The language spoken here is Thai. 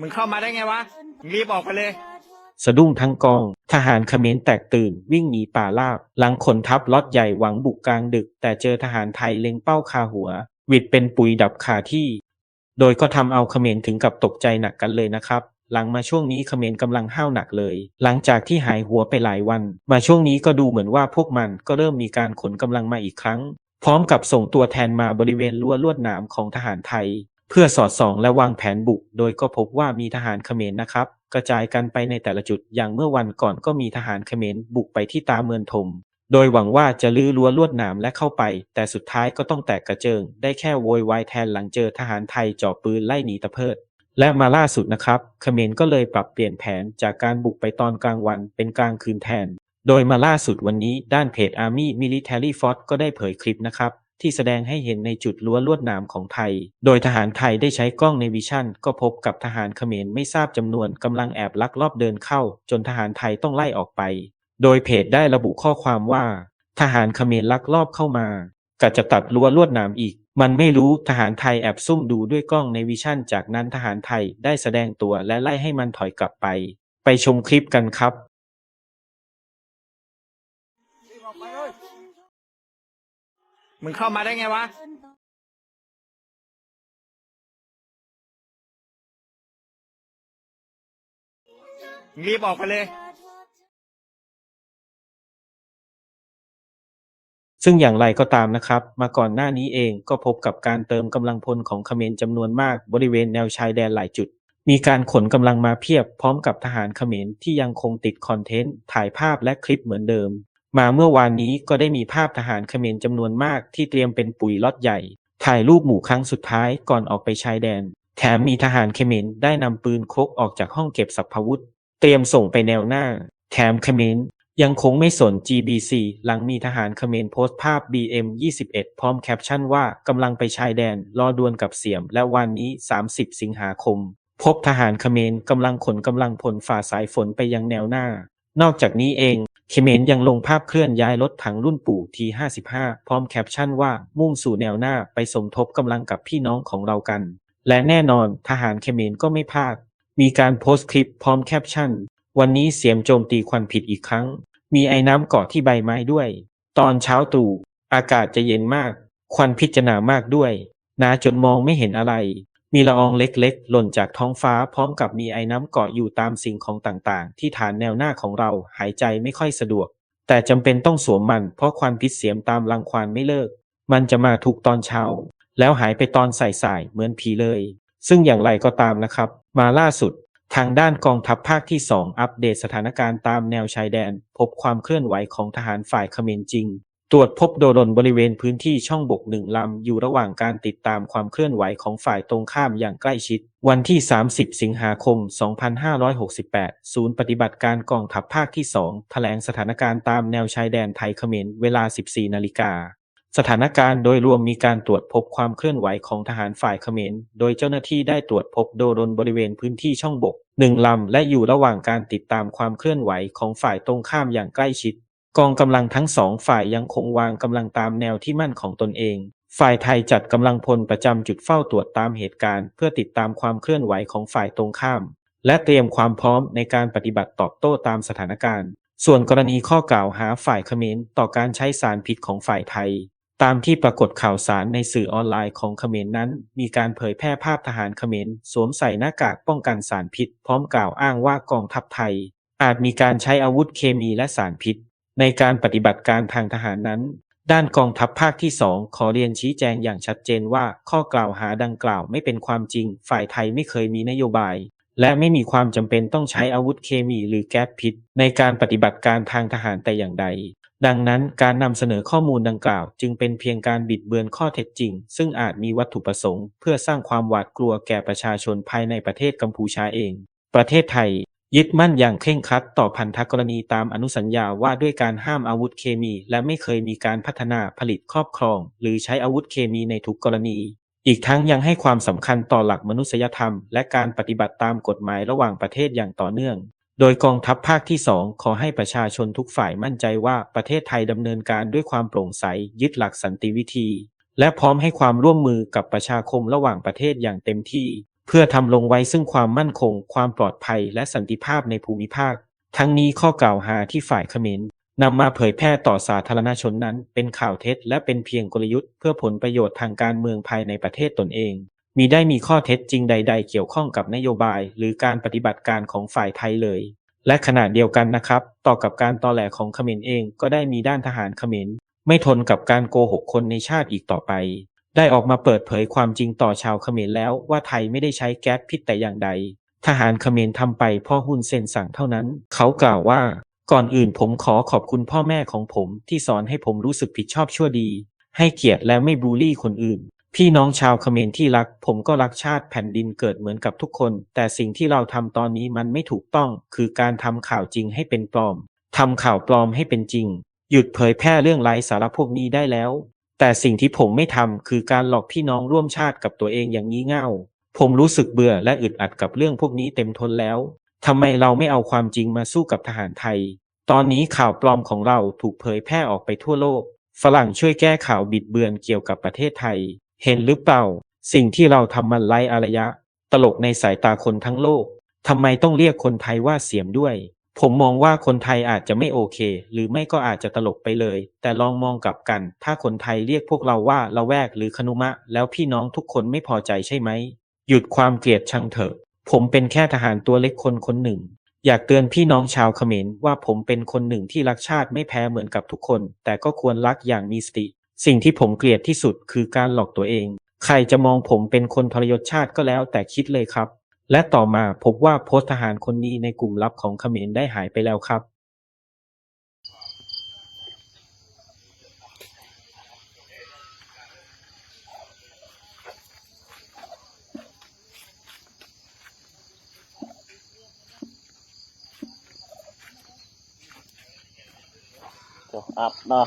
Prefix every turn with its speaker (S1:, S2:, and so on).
S1: มึงเข้ามาได้ไงวะมึงรีบออกไปเลย
S2: สะดุ้งทั้งกอง ทหารเขมรแตกตื่น วิ่งหนีป่าราบ หลังขนทัพล็อตใหญ่หวังบุกกลางดึก แต่เจอทหารไทยเล็งเป้าคาหัว หวิดเป็นปุยดับคาที่ โดยก็ทำเอาเขมรถึงกับตกใจหนักกันเลยนะครับ หลังมาช่วงนี้เขมรกำลังห้าวหนักเลย หลังจากที่หายหัวไปหลายวัน มาช่วงนี้ก็ดูเหมือนว่าพวกมันก็เริ่มมีการขนกำลังมาอีกครั้ง พร้อมกับส่งตัวแทนมาบริเวณรั้วลวดหนามของทหารไทย เพื่อสอดส่องและวางแผนบุก โดยก็พบว่ามีทหารเขมรนะครับ กระจายกันไปในแต่ละจุดอย่างเมื่อวันก่อนก็มีทหารเขมรบุกไปที่ตาเมืองถมโดยหวังว่าจะลื้อรั้วลวดหนามและเข้าไป แต่สุดท้ายก็ต้องแตกกระเจิง ได้แค่โวยวายแทนหลังเจอทหารไทยจ่อปืนไล่หนีตะเพิด และมาล่าสุดนะครับเขมรก็เลยปรับเปลี่ยนแผนจากการบุกไปตอนกลางวันเป็นกลางคืนแทน โดยมาล่าสุดวันนี้ด้านเพจ Army Military Force ก็ได้เผยคลิปนะครับ ที่แสดงให้เห็นในจุดรั้วลวดหนามของไทย โดยทหารไทยได้ใช้กล้องในวิชั่น ก็พบกับทหารเขมรไม่ทราบจำนวนกำลังแอบลักลอบเดินเข้า จนทหารไทยต้องไล่ออกไป โดยเพจได้ระบุข้อความว่า ทหารเขมรลักลอบเข้ามากะจะตัดรั้วลวดหนามอีก มันไม่รู้ทหารไทยแอบซุ่มดูด้วยกล้องในวิชั่น จากนั้นทหารไทยได้แสดงตัวและไล่ให้มันถอยกลับไป ไปชมคลิปกันครับ
S1: มึงเข้ามาได้ไงวะมีบออกไปเลย
S2: ซึ่งอย่างไรก็ตามนะครับ มาก่อนหน้านี้เองก็พบกับการเติมกำลังพลของเขมรจำนวนมากบริเวณแนวชายแดนหลายจุด มีการขนกำลังมาเพียบพร้อมกับทหารเขมรที่ยังคงติดคอนเทนต์ ถ่ายภาพและคลิปเหมือนเดิม มาเมื่อวานนี้ก็ได้มีภาพทหารเขมรจำนวนมากที่เตรียมเป็นปุ๋ยล็อตใหญ่ ถ่ายรูปหมู่ครั้งสุดท้ายก่อนออกไปชายแดน แถมมีทหารเขมรได้นำปืนคกออกจากห้องเก็บสัพพวุธ เตรียมส่งไปแนวหน้า แถมเขมรยังคงไม่สน GBC หลังมีทหารเขมรโพสต์ภาพ BM 21 พร้อมแคปชั่นว่ากำลังไปชายแดน รอดวลกับเสียม และวันนี้ 30 สิงหาคม พบทหารเขมรกำลังขนกำลังพลฝ่าสายฝนไปยังแนวหน้า นอกจากนี้เองเขมรยังลงภาพเคลื่อนย้ายรถถังรุ่นปู่ T55 พร้อมแคปชั่นว่ามุ่งสู่แนวหน้าไปสมทบกำลังกับพี่น้องของเรากัน และแน่นอนทหารเขมรก็ไม่พลาด มีการโพสต์คลิปพร้อมแคปชั่น วันนี้เสียมโจมตีควันผิดอีกครั้ง มีไอ้น้ำเกาะที่ใบไม้ด้วย ตอนเช้าตู่ อากาศจะเย็นมาก ควันพิจะหนามากด้วยนาจนมองไม่เห็นอะไร มีละอองเล็กๆ หล่นจากท้องฟ้าพร้อมกับมีไอ้น้ำเกาะอยู่ตามสิ่งของต่างๆ ที่ฐานแนวหน้าของเราหายใจไม่ค่อยสะดวก แต่จำเป็นต้องสวมมันเพราะควันพิษเสียมตามรังควานไม่เลิก มันจะมาทุกตอนเช้า แล้วหายไปตอนสายๆเหมือนผีเลย ซึ่งอย่างไรก็ตามนะครับ มาล่าสุด ทางด้านกองทัพภาคที่ 2 อัปเดตสถานการณ์ตามแนวชายแดน พบความเคลื่อนไหวของทหารฝ่ายเขมรจริง ตรวจพบโดรนบริเวณพื้นที่ช่องบกหนึ่งลำ อยู่ระหว่างการติดตามความเคลื่อนไหวของฝ่ายตรงข้ามอย่างใกล้ชิด วันที่ 30 สิงหาคม 2568 ศูนย์ปฏิบัติการกองทัพภาคที่ 2 แถลงสถานการณ์ตามแนวชายแดนไทยเขมรเวลา 14 นาฬิกา สถานการณ์โดยรวมมีการตรวจพบความเคลื่อนไหวของทหารฝ่ายเขมร โดยเจ้าหน้าที่ได้ตรวจพบโดรนบริเวณพื้นที่ช่องบกหนึ่งลำและอยู่ระหว่างการติดตามความเคลื่อนไหวของฝ่ายตรงข้ามอย่างใกล้ชิด กองกำลังทั้งสองฝ่ายยังคงวางกำลังตามแนวที่มั่นของตนเอง ฝ่ายไทยจัดกำลังพลประจำจุดเฝ้าตรวจตามเหตุการณ์ เพื่อติดตามความเคลื่อนไหวของฝ่ายตรงข้าม และเตรียมความพร้อมในการปฏิบัติตอบโต้ตามสถานการณ์ ส่วนกรณีข้อกล่าวหาฝ่ายเขมรต่อการใช้สารพิษของฝ่ายไทย ตามที่ปรากฏข่าวสารในสื่อออนไลน์ของเขมรนั้น มีการเผยแพร่ภาพทหารเขมรสวมใส่หน้ากากป้องกันสารพิษ พร้อมกล่าวอ้างว่ากองทัพไทย อาจมีการใช้อาวุธเคมีและสารพิษ ในการปฏิบัติการทางทหารนั้น ด้านกองทัพภาคที่2ขอเรียนชี้แจงอย่างชัดเจนว่าข้อกล่าวหาดังกล่าวไม่เป็นความจริง ฝ่ายไทยไม่เคยมีนโยบาย และไม่มีความจำเป็นต้องใช้อาวุธเคมีหรือแก๊สพิษ ในการปฏิบัติการทางทหารแต่อย่างใด ดังนั้นการนำเสนอข้อมูลดังกล่าว จึงเป็นเพียงการบิดเบือนข้อเท็จจริง ซึ่งอาจมีวัตถุประสงค์ เพื่อสร้างความหวาดกลัวแก่ประชาชนภายในประเทศกัมพูชาเอง ประเทศไทย ยึดมั่นอย่างเคร่งครัดต่อพันธกรณีตามอนุสัญญาว่าด้วยการห้ามอาวุธเคมี และไม่เคยมีการพัฒนาผลิตครอบครอง หรือใช้อาวุธเคมีในทุกกรณี อีกทั้งยังให้ความสำคัญต่อหลักมนุษยธรรม และการปฏิบัติตามกฎหมายระหว่างประเทศอย่างต่อเนื่อง โดยกองทัพภาคที่ 2 ขอให้ประชาชนทุกฝ่ายมั่นใจว่าประเทศไทยดำเนินการด้วยความโปร่งใส ยึดหลักสันติวิธี และพร้อมให้ความร่วมมือกับประชาคมระหว่างประเทศอย่างเต็มที่ เพื่อทำลงไว้ซึ่งความมั่นคง ความปลอดภัย และสันติภาพในภูมิภาค ทั้งนี้ข้อกล่าวหาที่ฝ่ายเขมรนำมาเผยแพร่ต่อสาธารณชนนั้น เป็นข่าวเท็จ และเป็นเพียงกลยุทธ์เพื่อผลประโยชน์ทางการเมืองภายในประเทศตนเอง มีได้มีข้อเท็จจริงใด ๆ เกี่ยวข้องกับนโยบาย หรือการปฏิบัติการของฝ่ายไทยเลย และขณะเดียวกันนะครับ ต่อกับการตอแหลของเขมรเองก็ได้มีด้านทหารเขมรไม่ทนกับการโกหกคนในชาติอีกต่อไป ได้ออกมาเปิดเผยความจริงต่อชาวเขมรแล้วว่าไทยไม่ได้ใช้แก๊สพิษแต่อย่างใด ทหารเขมรทำไปพ่อหุ้นเซนสั่งเท่านั้น เขากล่าวว่า ก่อนอื่นผมขอขอบคุณพ่อแม่ของผมที่สอนให้ผมรู้สึกผิดชอบชั่วดี ให้เกียรติและไม่บูลลี่คนอื่น พี่น้องชาวเขมรที่รัก ผมก็รักชาติแผ่นดินเกิดเหมือนกับทุกคน แต่สิ่งที่เราทำตอนนี้มันไม่ถูกต้อง คือการทำข่าวจริงให้เป็นปลอมทำข่าวปลอมให้เป็นจริง หยุดเผยแพร่เรื่องไร้สาระพวกนี้ได้แล้ว แต่สิ่งที่ผมไม่ทำคือการหลอกพี่น้องร่วมชาติกับตัวเองอย่างงี้เง่า ผมรู้สึกเบื่อและอึดอัดกับเรื่องพวกนี้เต็มทนแล้วทำไมเราไม่เอาความจริงมาสู้กับทหารไทย ตอนนี้ข่าวปลอมของเราถูกเผยแพร่ออกไปทั่วโลก ฝรั่งช่วยแก้ข่าวบิดเบือนเกี่ยวกับประเทศไทย เห็นหรือเปล่า สิ่งที่เราทำมันไร้อารยะ ตลกในสายตาคนทั้งโลกทำไมต้องเรียกคนไทยว่าเสียมด้วย ผมมองว่าคนไทยอาจจะไม่โอเค หรือไม่ก็อาจจะตลกไปเลย แต่ลองมองกลับกัน ถ้าคนไทยเรียกพวกเราว่าละแวกหรือคนุมะ แล้วพี่น้องทุกคนไม่พอใจใช่ไหม หยุดความเกลียดชังเถอะ ผมเป็นแค่ทหารตัวเล็กคนคนหนึ่ง อยากเตือนพี่น้องชาวเขมรว่าผมเป็นคนหนึ่งที่รักชาติไม่แพ้เหมือนกับทุกคน แต่ก็ควรรักอย่างมีสติ สิ่งที่ผมเกลียดที่สุดคือการหลอกตัวเอง ใครจะมองผมเป็นคนทรยศชาติก็แล้วแต่คิดเลยครับ และต่อมาพบว่าโพสทหารคนนี้ในกลุ่มลับของเขมรได้หายไปแล้วครับ
S3: จบอัพเนาะ